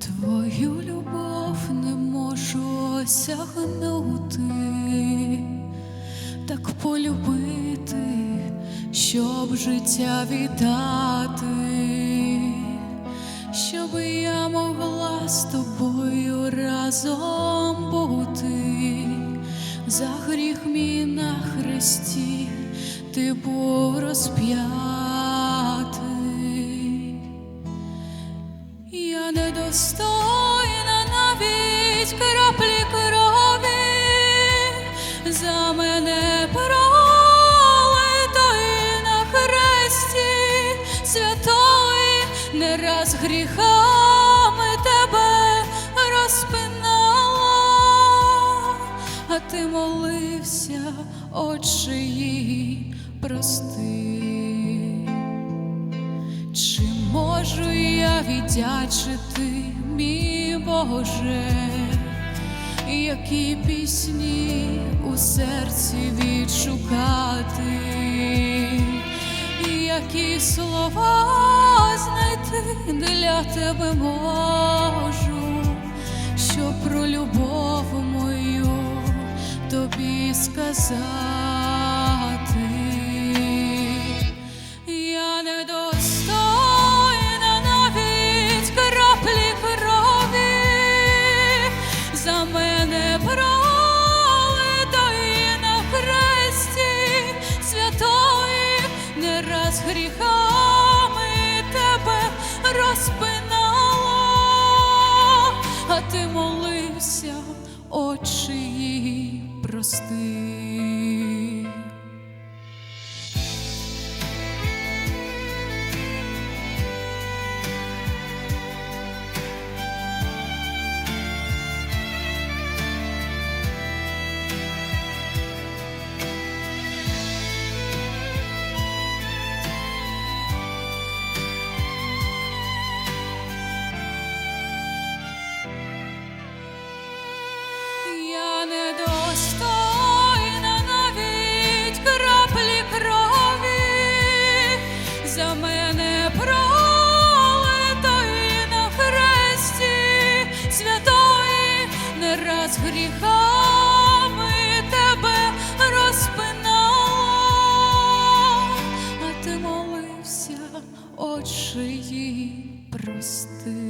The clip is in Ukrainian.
Твою любов не можу осягнути, так полюбити, щоб життя віддати, щоб я могла з тобою разом бути, за гріх мій на хресті ти був розп'ятий. Я недостойна навіть краплі крові, за мене пролитої на не раз гріхами ти молився, Отче їй прости. Чи можу я віддячити, мій Боже, які пісні у серці відшукати, які слова знайти для тебе можу, що про любов мою тобі сказати. з гріхами тебе розпинала, а ти молився, очі її прости.